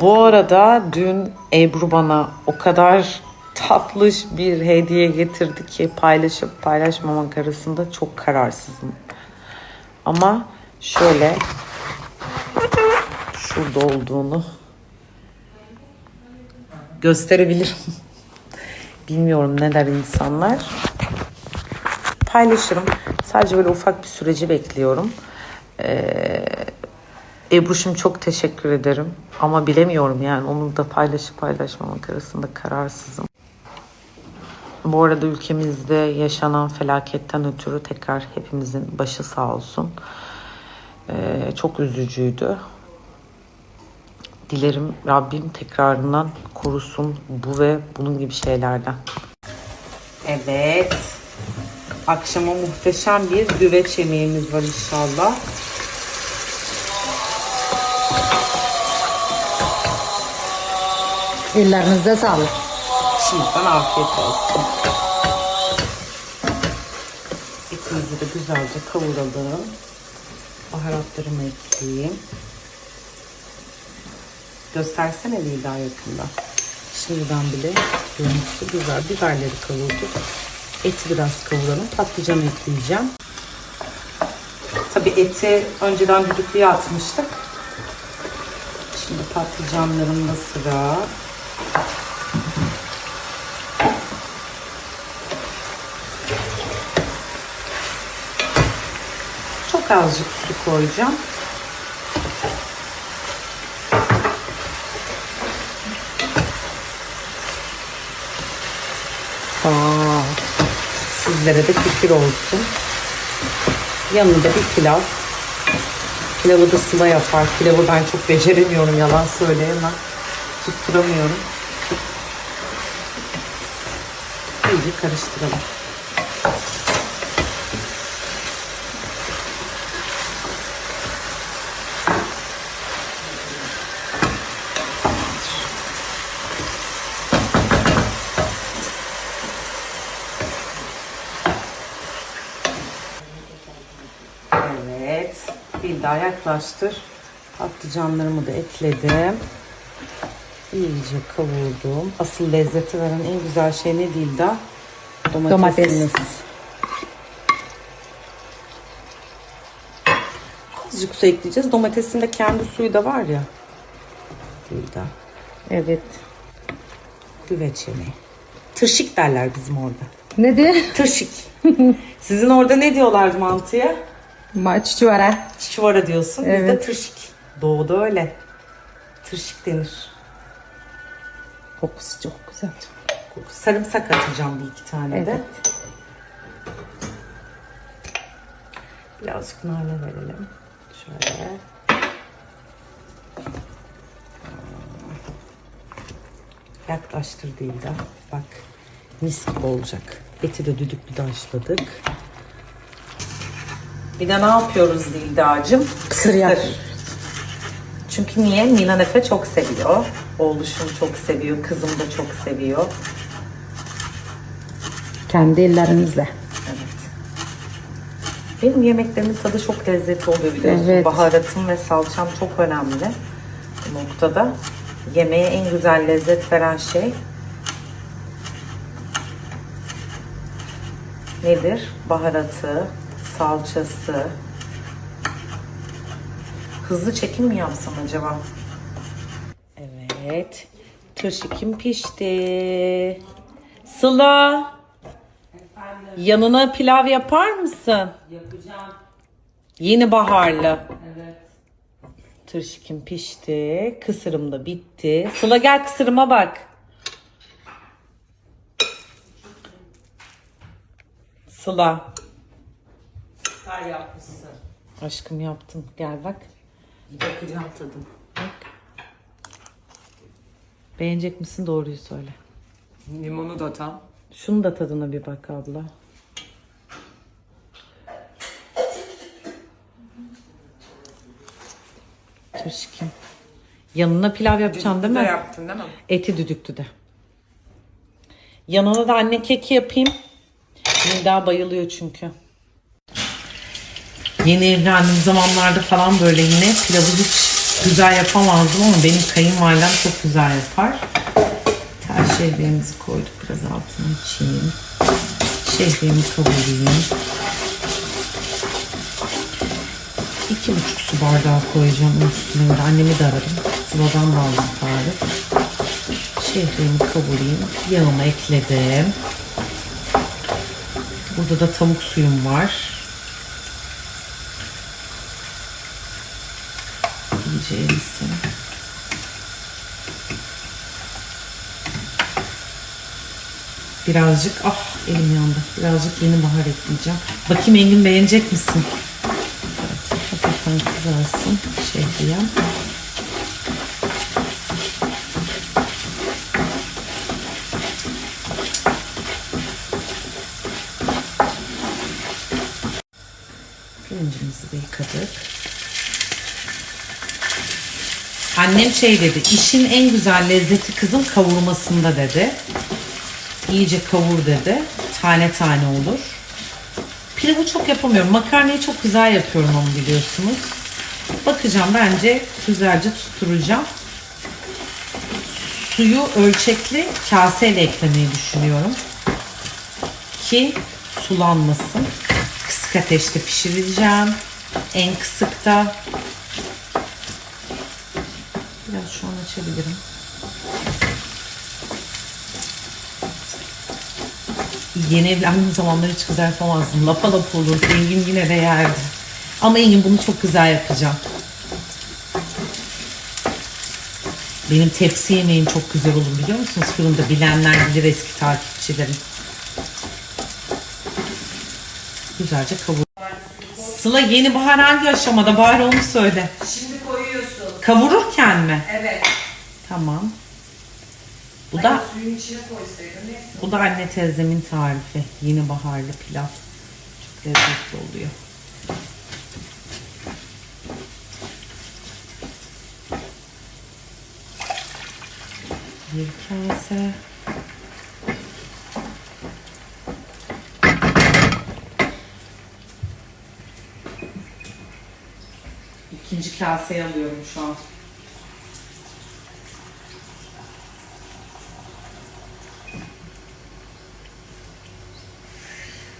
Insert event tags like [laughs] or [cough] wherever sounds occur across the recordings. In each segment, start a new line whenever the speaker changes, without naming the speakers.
Bu arada dün Ebru bana o kadar tatlış bir hediye getirdi ki paylaşıp paylaşmamak arasında çok kararsızım. Ama şöyle şurada olduğunu gösterebilirim. [laughs] Bilmiyorum ne der insanlar. Paylaşırım. Sadece böyle ufak bir süreci bekliyorum. Ee, Ebruş'um çok teşekkür ederim. Ama bilemiyorum yani onu da paylaşıp paylaşmamak arasında kararsızım. Bu arada ülkemizde yaşanan felaketten ötürü tekrar hepimizin başı sağ olsun. Ee, çok üzücüydü. Dilerim Rabbim tekrarından korusun bu ve bunun gibi şeylerden. Evet. Akşama muhteşem bir güveç yemeğimiz var inşallah.
Ellerinize sağlık.
Şimdiden afiyet olsun. Etimizi de güzelce kavuralım. Baharatlarımı ekleyeyim. Göstersene Leyla yakında. Şimdiden bile görüntüsü güzel. Biberleri kavurduk. Eti biraz kavuralım. Patlıcan ekleyeceğim. Tabii eti önceden düdüklüye atmıştık. Şimdi patlıcanlarım da sıra. Çok su koyacağım. Aa, sizlere de fikir olsun. Yanında bir pilav. Pilavı da Sıla yapar. Pilavı ben çok beceremiyorum yalan söyleyemem. Tutturamıyorum. İyice karıştıralım. Evet. Bir daha yaklaştır. Patlıcanlarımı da ekledim. İyice kavurdum. Asıl lezzeti veren en güzel şey ne değil de domatesimiz. Azıcık su ekleyeceğiz. Domatesin de kendi suyu da var ya. Değil de. Evet. Güveç yemeği. Tırşık derler bizim orada.
Nedir?
Tırşık. Sizin orada ne diyorlar mantıya?
Maç çuvara.
Çivara diyorsun. Bizde
Evet.
tırşık. Doğuda öyle. Tırşık denir.
Kokusu çok güzel.
Sarımsak atacağım bir iki tane de.
Evet.
Birazcık nane verelim. Şöyle. Yaklaştır değil de. Bak mis gibi olacak. Eti de düdüklü de haşladık. Bir de ne yapıyoruz Dilda'cığım?
Kısır yap.
Çünkü niye? Mina Nefe çok seviyor. Oğluşum çok seviyor. Kızım da çok seviyor.
Kendi ellerinizle.
Evet. Benim yemeklerimin tadı çok lezzetli oluyor biliyorsun.
Evet.
Baharatım ve salçam çok önemli bu noktada. Yemeğe en güzel lezzet veren şey nedir? Baharatı, salçası. Hızlı çekim mi yapsam acaba? Evet. Tırşıkim pişti. Sıla. Yanına pilav yapar mısın? Yapacağım. Yeni baharlı. Evet. Tırşıkim pişti. Kısırım da bitti. Sıla gel kısırıma bak. Sıla.
Süper yapmışsın.
Aşkım yaptım. Gel bak.
Bakacağım tadım.
Beğenecek misin doğruyu söyle.
Limonu da tam.
Şunu da tadına bir bak abla. Tırşıkim. Yanına pilav yapacağım değil mi?
yaptın değil mi?
Eti düdüklü de. Yanına da anne keki yapayım. Nida bayılıyor çünkü. Yeni evlendiğim zamanlarda falan böyle yine pilavı hiç güzel yapamazdım ama benim kayınvalidem çok güzel yapar. Tel şehriyemizi koyduk. Biraz altını açayım. Şehriyemi kavurayım. İki buçuk su bardağı koyacağım üstüne. Annemi de aradım. Sıvadan da aldım tarif. Şehriyemi kavurayım. Yağımı ekledim. Burada da tavuk suyum var. Erisin. Birazcık ah elim yandı. Birazcık yeni bahar ekleyeceğim. Bakayım Engin beğenecek misin? Hafiften kızarsın şehriyem. Pirincimizi de yıkadık. Annem şey dedi, işin en güzel lezzeti kızım kavurmasında dedi. İyice kavur dedi. Tane tane olur. Pilavı çok yapamıyorum. Makarnayı çok güzel yapıyorum onu biliyorsunuz. Bakacağım bence güzelce tutturacağım. Suyu ölçekli kaseyle eklemeyi düşünüyorum. Ki sulanmasın. Kısık ateşte pişireceğim. En kısıkta. Biraz açabilirim. Yeni evlendiğim zamanlar hiç güzel yapamazdım. Lapa lapa olur. Engin yine de yerdi. Ama Engin bunu çok güzel yapacağım. Benim tepsi yemeğim çok güzel olur biliyor musunuz? Fırında bilenler bilir eski takipçilerim. Güzelce kavur. Sıla yeni bahar hangi aşamada? Bari onu söyle.
Şimdi koyuyorsun.
Kavururken mi?
Evet.
Tamam. Bu da bu da anne teyzemin tarifi. Yeni baharlı pilav. Çok lezzetli oluyor. Bir kase. İkinci kaseyi alıyorum şu an.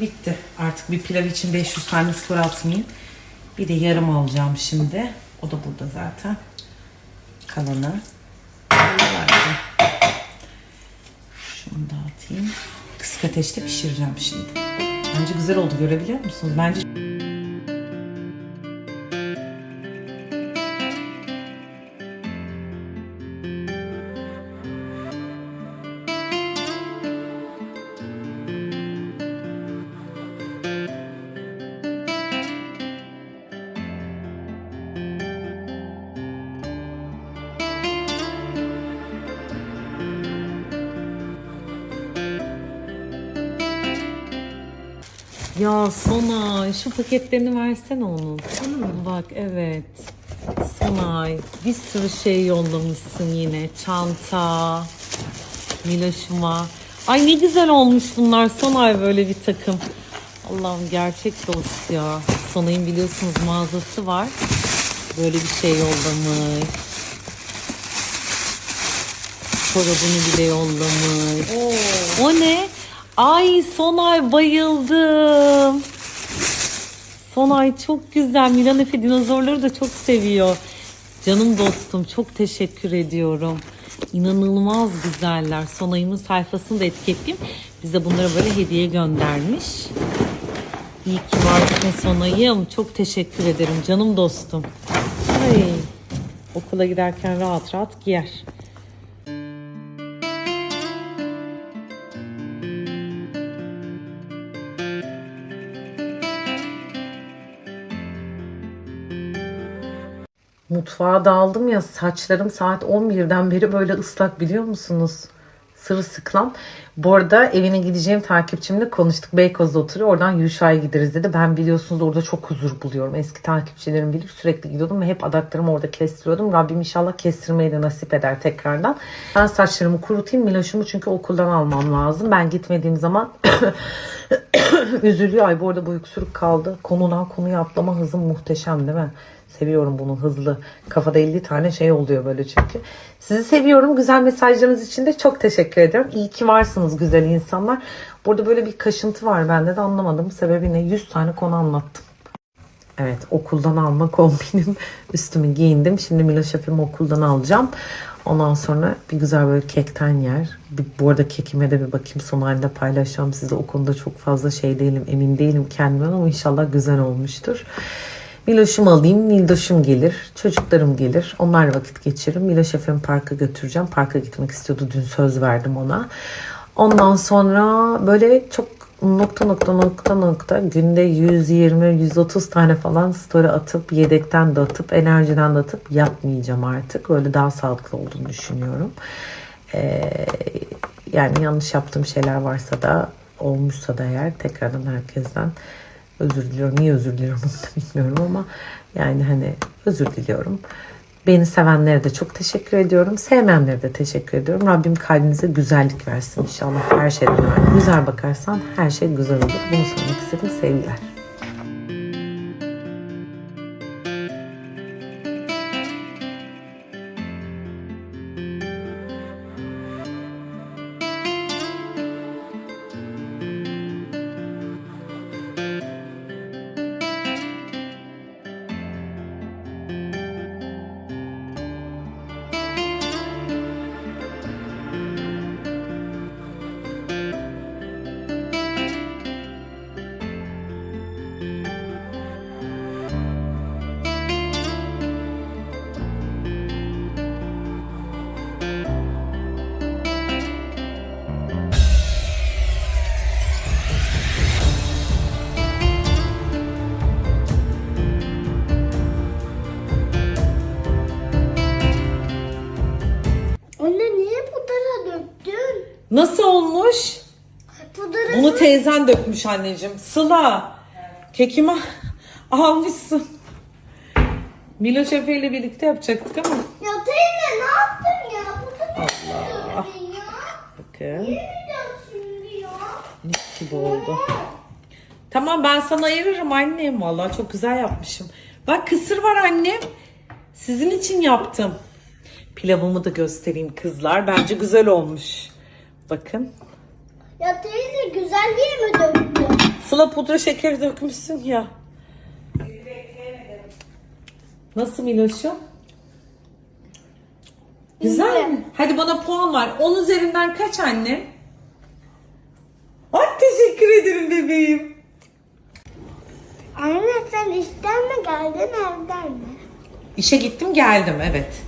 Bitti. Artık bir pilav için 500 tane sıfır atmayayım. Bir de yarım alacağım şimdi. O da burada zaten. Kalanı. Şunu da atayım. Kısık ateşte pişireceğim şimdi. Bence güzel oldu görebiliyor musunuz? Bence Ya Sonay şu paketlerini versene onun. Bak evet. Sonay bir sürü şey yollamışsın yine. Çanta, Miloş'uma. Ay ne güzel olmuş bunlar Sonay böyle bir takım. Allah'ım gerçek dost ya. Sonay'ın biliyorsunuz mağazası var. Böyle bir şey yollamış. Çorabını bile yollamış. O ne? Ay Sonay bayıldım. Sonay çok güzel. Milan Efe dinozorları da çok seviyor. Canım dostum çok teşekkür ediyorum. İnanılmaz güzeller. Sonay'ımın sayfasını da etiketleyeyim. Bize bunları böyle hediye göndermiş. İyi ki varsın Sonay'ım. Çok teşekkür ederim canım dostum. Ay, okula giderken rahat rahat giyer. Mutfağa daldım ya saçlarım saat 11'den beri böyle ıslak biliyor musunuz? Sırılsıklam. Bu arada evine gideceğim takipçimle konuştuk. Beykoz'da oturuyor. Oradan Yuşa'ya gideriz dedi. Ben biliyorsunuz orada çok huzur buluyorum. Eski takipçilerim bilir. Sürekli gidiyordum ve hep adaklarımı orada kestiriyordum. Rabbim inşallah kestirmeyi de nasip eder tekrardan. Ben saçlarımı kurutayım. Miloş'umu çünkü okuldan almam lazım. Ben gitmediğim zaman [coughs] üzülüyor. Ay bu arada bu öksürük kaldı. Konudan konuya atlama hızım muhteşem değil mi? Seviyorum bunu hızlı. Kafada 50 tane şey oluyor böyle çünkü. Sizi seviyorum. Güzel mesajlarınız için de çok teşekkür ediyorum. İyi ki varsınız güzel insanlar. Burada böyle bir kaşıntı var bende de anlamadım. Sebebi ne? 100 tane konu anlattım. Evet okuldan alma [laughs] kombinim. Üstümü giyindim. Şimdi Milo şefimi okuldan alacağım. Ondan sonra bir güzel böyle kekten yer. Bir, bu arada kekime de bir bakayım son halinde paylaşacağım size. O konuda çok fazla şey değilim. Emin değilim kendimden ama inşallah güzel olmuştur. Miloş'um alayım. Mildoş'um gelir. Çocuklarım gelir. Onlarla vakit geçiririm. Milo şefimi parka götüreceğim. Parka gitmek istiyordu. Dün söz verdim ona. Ondan sonra böyle çok nokta nokta nokta nokta günde 120-130 tane falan story atıp yedekten de atıp enerjiden de atıp yapmayacağım artık. Öyle daha sağlıklı olduğunu düşünüyorum. Ee, yani yanlış yaptığım şeyler varsa da olmuşsa da eğer tekrardan herkesten özür diliyorum. Niye özür diliyorum onu da bilmiyorum ama yani hani özür diliyorum. Beni sevenlere de çok teşekkür ediyorum. Sevmeyenlere de teşekkür ediyorum. Rabbim kalbinize güzellik versin inşallah her şeyden. Güzel bakarsan her şey güzel olur. Bunu söylemek istedim. Sevgiler. Nasıl olmuş?
Pudra
Bunu teyzen dökmüş anneciğim. Sıla. Kekimi [laughs] almışsın. Milo Şefe ile birlikte yapacaktık ama.
Ya teyze ne yaptın ya? Pudra döktün ya.
Bakın.
Şimdi ya.
Mis gibi oldu. Tamam ben sana ayırırım annem. Vallahi çok güzel yapmışım. Bak kısır var annem. Sizin için yaptım. Pilavımı da göstereyim kızlar. Bence güzel olmuş. Bakın.
Ya teyze güzel diye mi döktün?
Sıla pudra şekeri dökmüşsün ya. Nasıl Miloş'um? Güzel mi? Hadi bana puan ver. 10 üzerinden kaç anne? Ay teşekkür ederim bebeğim.
Anne sen işten mi geldin evden mi?
İşe gittim geldim evet.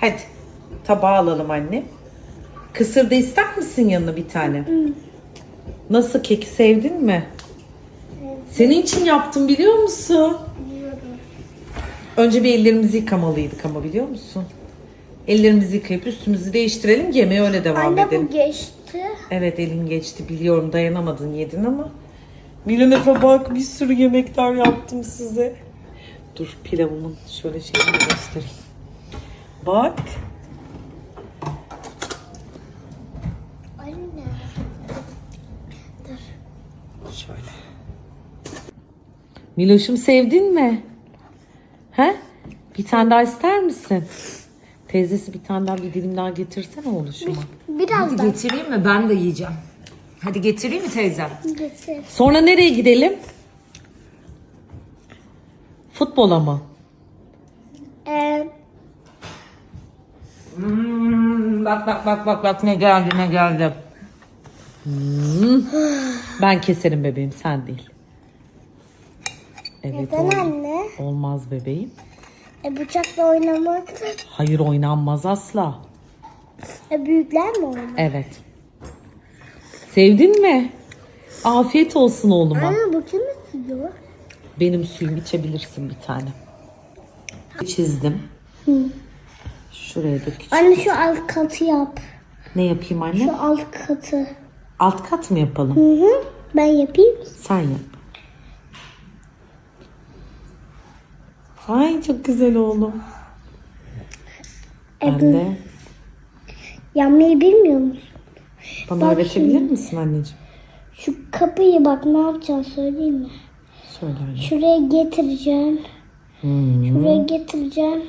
Hadi tabağı alalım anne. Kısır da ister misin yanına bir tane? Nasıl keki sevdin mi? Senin için yaptım biliyor musun?
Biliyorum.
Önce bir ellerimizi yıkamalıydık ama biliyor musun? Ellerimizi yıkayıp üstümüzü değiştirelim yemeğe öyle devam
Anne
edelim.
bu geçti.
Evet elin geçti biliyorum dayanamadın yedin ama. Milanefe bak bir sürü yemekler yaptım size. Dur pilavımın şöyle şeyini göstereyim. Bak.
Anne.
Şöyle. Miloş'um sevdin mi? He? Bir tane daha ister misin? Teyzesi bir tane daha bir dilim daha getirsene oğluşuma.
Biraz da
Getireyim mi? Ben de yiyeceğim. Hadi getireyim mi teyzem?
getir.
Sonra nereye gidelim? Futbola mı?
Ee,
Bak bak bak bak bak ne geldi ne geldi. Hmm. Ben keserim bebeğim sen değil. Evet
neden
ol-
anne?
olmaz bebeğim.
E bıçakla oynamak
Hayır oynanmaz asla.
e, büyükler mi oynar?
Evet. Sevdin mi? Afiyet olsun oğluma.
Anne bu kim istiyor?
Benim suyumu içebilirsin bir tane. Çizdim. Şuraya da küçük.
Anne şu alt katı yap.
Ne yapayım anne?
Şu alt katı.
Alt kat mı yapalım?
Hı hı. Ben yapayım.
Sen yap. Ay çok güzel oğlum.
E,
Ben
bu-
de.
Yapmayı bilmiyor musun?
Bana
Bak
öğretebilir
şimdi.
misin anneciğim?
Şu kapıyı bak ne yapacağım söyleyeyim mi?
Söyle anne.
Şuraya getireceğim. Şuraya getireceğim.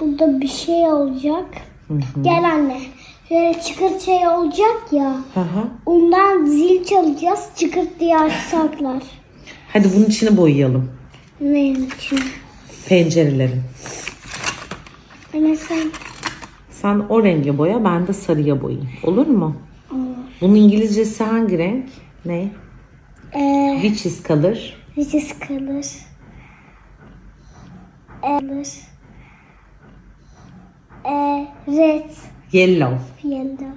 Burada bir şey olacak. Gel anne. Şöyle çıkırt şey olacak ya.
Hı hı.
Ondan zil çalacağız. Çıkırt diye açacaklar.
Hadi bunun içini boyayalım.
Neyin için?
Pencerelerin.
Anne sen.
Sen o renge boya, ben de sarıya boyayayım. Olur mu? Bunun İngilizcesi hangi renk? Ne?
Eee
Which is color?
Vicious kalır. Alır. Eee red.
Yellow.
Yellow.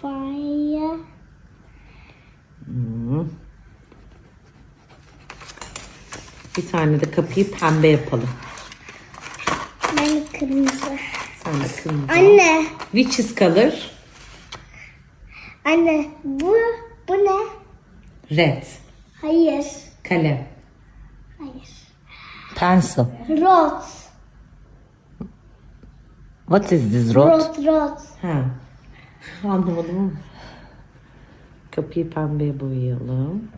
Fire.
Bir tane de kapıyı pembe yapalım.
Ben kırmızı.
Sen de kırmızı.
Anne.
Which is color?
Anne bu bu ne?
Red.
Hayır.
Kalem.
Pencil.
Rot.
What is this
Rot rot.
Ha. Anlamadım ama. Kapıyı pembeye boyayalım.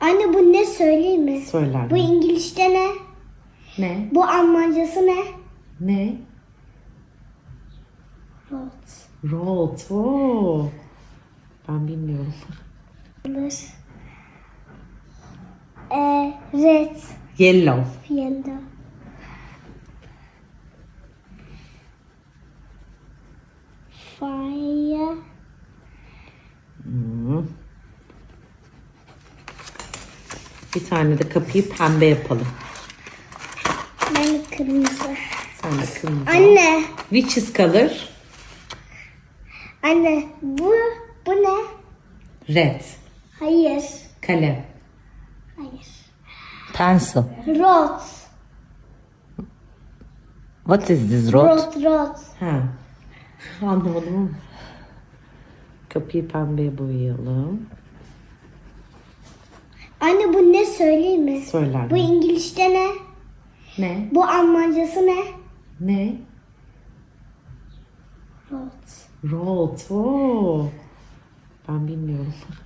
Anne bu ne söyleyeyim mi?
Söyler
Bu
mi?
İngilizce ne?
Ne?
Bu Almancası ne?
Ne?
Rot.
Rot. Oo. Ben bilmiyorum.
Alır. Red.
Yellow.
Yellow. Fire.
Bir tane de kapıyı pembe yapalım.
Ben kırmızı.
Sen de kırmızı.
Anne.
Which is color?
Anne bu bu ne?
Red.
Hayır.
Kalem.
Pencil.
Rot.
What is this
Rot rot.
Ha. [laughs] Anlamadım ama. Kapıyı pembeye boyayalım.
Anne bu ne söyleyeyim mi?
Söyler
Bu
mi?
İngilizce ne?
Ne?
Bu Almancası ne?
Ne?
Rot.
Rot. Oo. Ben bilmiyorum. [laughs]